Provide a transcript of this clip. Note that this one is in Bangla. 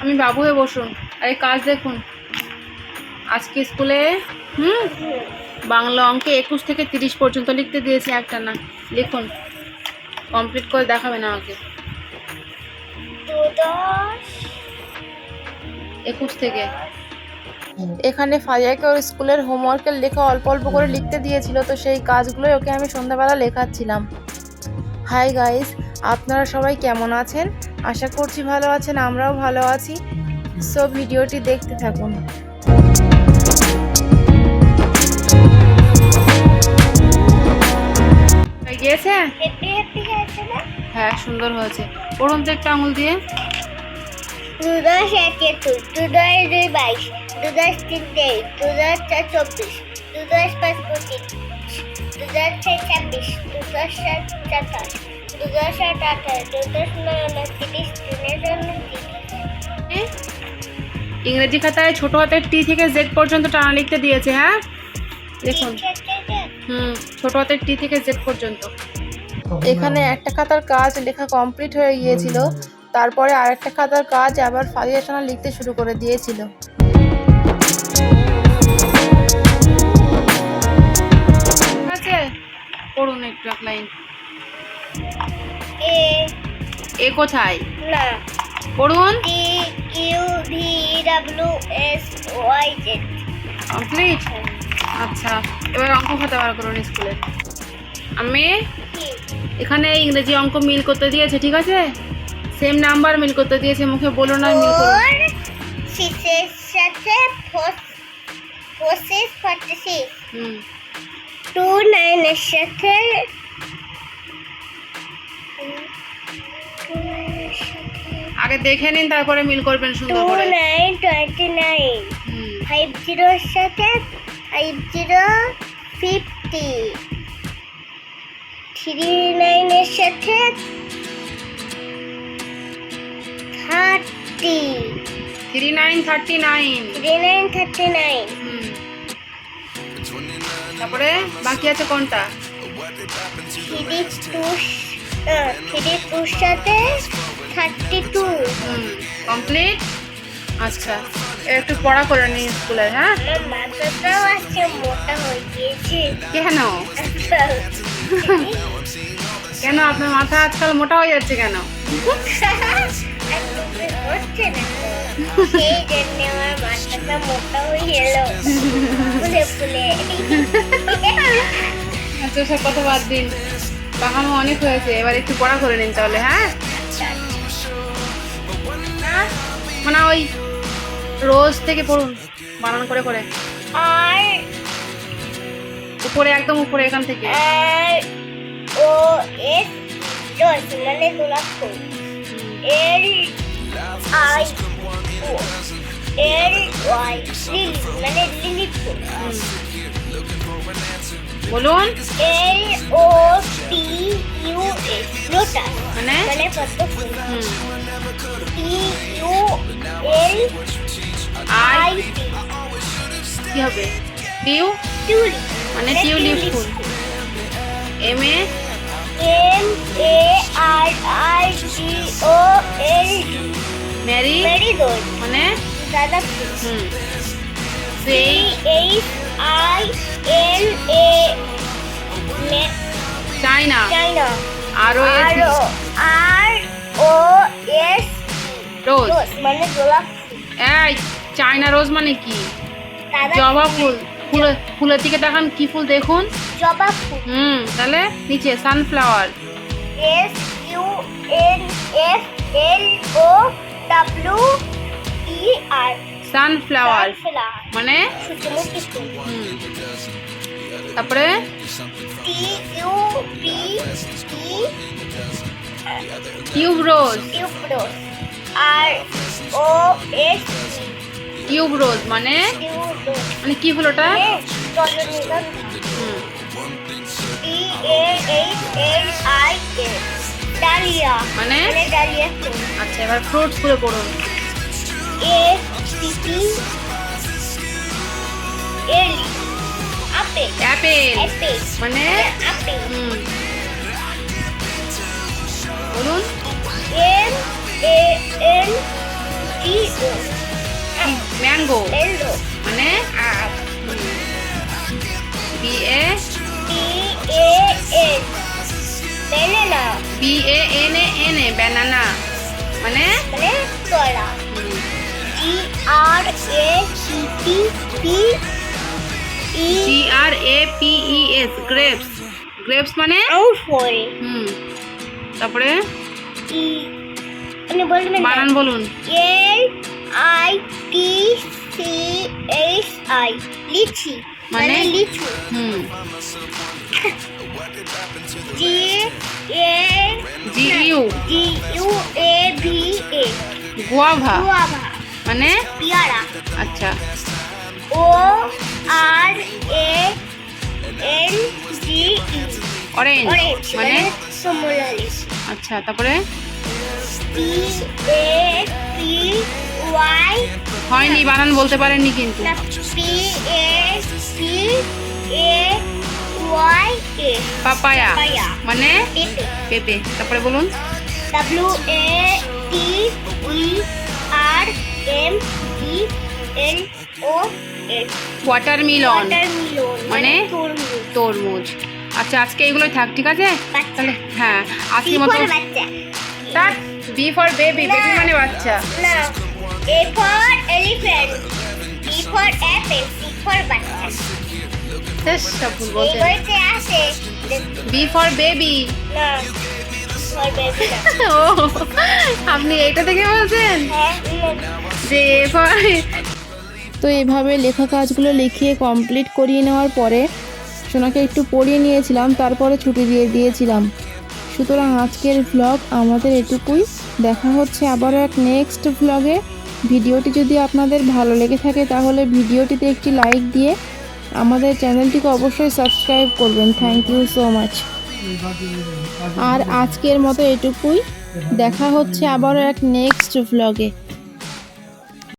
আমি বাবু হয়ে বসুন। আর এই কাজ দেখুন। আজকে স্কুলে হুম? বাংলা অঙ্কে একুশ থেকে তিরিশ পর্যন্ত লিখতে দিয়েছে একটা না। লিখুন। কমপ্লিট করে দেখাবেন আমাকে। একুশ থেকে। এখানে ফাইয়াকে ওর স্কুলের হোমওয়ার্কের লেখা অল্প অল্প করে লিখতে দিয়েছিল তো সেই কাজগুলোই ওকে আমি সন্ধ্যাবেলা লেখাচ্ছিলাম। হাই গাইস আপনারা সবাই কেমন আছেন? আশা করছি ভালো আছেন, আমরাও ভালো আছি। সো ভিডিওটি দেখতে থাকুন। না হ্যাঁ সুন্দর হয়েছে। পড়ুন তো একটু আঙুল দিয়ে। দু দশ এক দু দশ দুই বাইশ দু দশ তিন তেইশ দু দশ চার চব্বিশ দু দশ পাঁচ পঁচিশ দু দশ ছয় ছাব্বিশ দু দশ সাত সাতাশ। জন্য ইংরেজি খাতায় ছোট হাতের টি থেকে জেড পর্যন্ত টানা লিখতে দিয়েছে হ্যাঁ? দেখুন। হুম ছোট হাতের টি থেকে জেড পর্যন্ত। এখানে একটা খাতার কাজ লেখা কমপ্লিট হয়ে গিয়েছিল। তারপরে আরেকটা খাতার কাজ আবার ফারিয়া সোনা লিখতে শুরু করে দিয়েছিল। ঠিক আছে? পড়ুন একটু এক লাইন। এ এ কোথায়? না। পড়ুন। T U V W S Y Z complete আচ্ছা এবার অঙ্ক খাতা বার করুন স্কুলে। আমি এখানে ইংরেজি অঙ্ক মিল করতে দিয়েছে ঠিক আছে? সেম নাম্বার মিল করতে দিয়েছে মুখে বলো না মিল করো। ফোর সিক্সের সাথে পঁচিশ ফর্টি সিক্স টু নাইনের সাথে আগে দেখে নিন তারপরে মিল করবেন সুন্দর করে। নাইন টোয়েন্টি নাইন ফাইভ জিরোর সাথে তারপরে বাকি আছে কোনটা? থ্রি টু থ্রি টুর সাথে থার্টি টু হুম কমপ্লিট আচ্ছা একটু পড়া করে নিন স্কুলে হ্যাঁ? হয়ে কেন? কেন আপনার মাথা আজকাল মোটা হয়ে যাচ্ছে কেন? না। আচ্ছা সব কথা বাদ দিন। বাহামো অনেক হয়েছে। এবার একটু পড়া করে নিন তাহলে হ্যাঁ? মানে ওই রোজ থেকে পড়ুন বানান করে করে। উপরে একদম উপরে এখান থেকে। ও এস রোজ মানে গোলাপ ফুল। L I O. Y lily মানে লিলি ফুল। বলুন। এল ও পি হবে? টিউ মানে tulip full. M A M A R I G O L mari marigold মানে? দাদা হুম সেই H I L A china china R R O S rose মানে গোলাপ এই চায়না রোজ মানে কি? জবা ফুল। ফুল ফুলের দিকে দেখান কি ফুল দেখুন। জবা ফুল। হুম তাহলে নিচে sunflower S U N F L O W E R sunflower মানে? সূর্যমুখী ফুল। তারপরে? T U P T tube rose tube rose R O S tube rose মানে? মানে কি হলো ওটা? মানে? আচ্ছা এবার ফ্রুটসগুলো পড়ুন। A C T L apple apple মানে? আপেল বলুন। এম এ ম্যাঙ্গো এলো মানে আর B A B A N banana B A N A N A banana মানে মানে কলা G R A C T P E G R A P E S grapes grapes মানে আউট ফরে হুম তারপরে ই মানে বলবেন বানান বলুন L I T C H I litchi. মানে? লিচু। হুম। G A G U G U A V A guava guava মানে? পেয়ারা আচ্ছা। ও আর এ এন জি অরেঞ্জ মানে? মানে সোমোলালিস আচ্ছা তারপরে? পি এ পি ওয়াই হয়নি বানান বলতে পারেননি কিন্তু। Y papaya. মানে? পেঁপে। তারপরে বলুন। W A T E R M E L O watermelon মানে মানে? তরমুজ। আচ্ছা আজকে এগুলোই থাক ঠিক আছে? বাচ্চা। হ্যাঁ আজকে মতো তার বি ফর বেবি। বেবি মানে বাচ্চা। A for elephant B for apple C for বাচ্চা শেষ সব ভুল এই বলছেন বইতে আছে বি ফর বেবি না ও আপনি এইটা থেকে বলছেন? হ্যাঁ যে ফর তো এভাবে লেখা কাজগুলো লিখিয়ে কমপ্লিট করিয়ে নেওয়ার পরে সোনাকে একটু পড়িয়ে নিয়েছিলাম তারপরে ছুটি দিয়ে দিয়েছিলাম। সুতরাং আজকের ভ্লগ আমাদের এটুকুই। দেখা হচ্ছে আবারও এক নেক্সট ভ্লগে ভিডিওটি যদি আপনাদের ভালো লেগে থাকে তাহলে ভিডিওটিতে একটি লাইক দিয়ে আমাদের চ্যানেলটিকে অবশ্যই সাবস্ক্রাইব করবেন। থ্যাংক ইউ সো মাচ আর আজকের মতো এটুকুই। দেখা হচ্ছে আবারও এক নেক্সট ভ্লগে